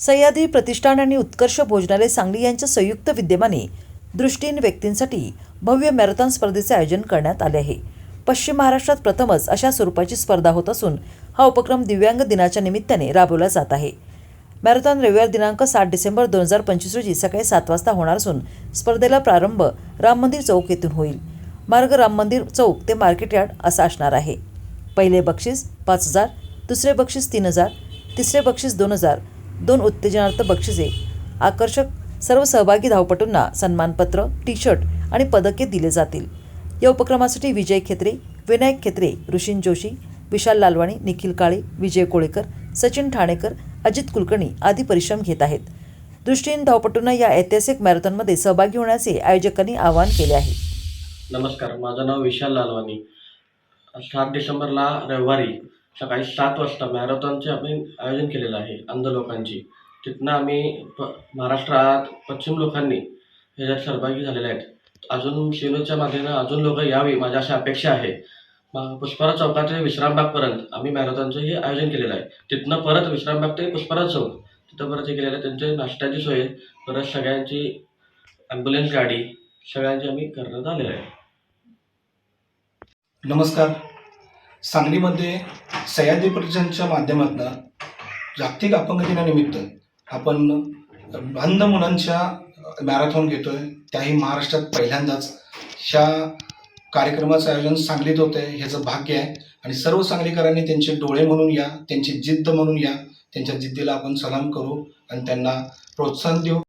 सह्याद्री प्रतिष्ठान आणि उत्कर्ष भोजनालय सांगली यांच्या संयुक्त विद्यमाने दृष्टीहीन व्यक्तींसाठी भव्य मॅरेथॉन स्पर्धेचे आयोजन करण्यात आले आहे. पश्चिम महाराष्ट्रात प्रथमच अशा स्वरूपाची स्पर्धा होत असून हा उपक्रम दिव्यांग दिनाच्या निमित्ताने राबवला जात आहे. मॅरेथॉन रविवार दिनांक सात डिसेंबर दोन हजार पंचवीस रोजी सकाळी सात वाजता होणार असून स्पर्धेला प्रारंभ राम मंदिर चौक येथून होईल. मार्ग राम मंदिर चौक ते मार्केट यार्ड असा असणार आहे. पहिले बक्षीस पाच हजार दुसरे बक्षीस तीन हजार तिसरे बक्षीस दोन हजार दोन उत्तेजनार्थ बक्षिसे आकर्षक सर्व सहभागी धावपटूंना सन्मानपत्र टी शर्ट आणि पदके दिले जातील. या उपक्रमासाठी विजय खेत्रे विनायक खेत्रे ऋषीन जोशी विशाल लालवाणी निखिल काळे विजय कोळेकर सचिन ठाणेकर अजित कुलकर्णी आदी परिश्रम घेत आहेत. दृष्टीहीन धावपटूंना या ऐतिहासिक मॅरेथॉनमध्ये सहभागी होण्याचे आयोजकांनी आवाहन केले आहे. नमस्कार माझं नाव विशाल लालवाणी. सात डिसेंबरला रविवारी सकाळी सात वाजता मॅरेथॉनचे आम्ही आयोजन केलेलं आहे अंध लोकांची. तिथनं आम्ही प महाराष्ट्रात पश्चिम लोकांनी ह्याच्यात सहभागी झालेले आहेत. अजून शिवनेच्या माध्यमानं अजून लोक यावी माझी अशी अपेक्षा आहे. मग पुष्पराज चौकात ते विश्रामबागपर्यंत आम्ही मॅरेथॉनचं हे आयोजन केलेलं आहे. तिथनं परत विश्रामबाग ते पुष्पराज चौक. तिथं परत हे केलेलं आहे. त्यांचे नाश्त्याची सोय परत सगळ्यांची ॲम्ब्युलन्स गाडी सगळ्यांची आम्ही करण्यात आलेलं आहे. नमस्कार. सांगलीमध्ये सह्याद्री प्रतिष्ठानच्या माध्यमातून जागतिक अपंग दिनानिमित्त आपण अंध मुलांच्या मॅरेथॉन घेतोय. त्याही महाराष्ट्रात पहिल्यांदाच. ह्या कार्यक्रमाचं आयोजन सांगलीत होतं आहे ह्याचं भाग्य आहे. आणि सर्व सांगलीकरांनी त्यांचे डोळे म्हणून या त्यांची जिद्द म्हणून या त्यांच्या जिद्दीला आपण सलाम करू आणि त्यांना प्रोत्साहन देऊ.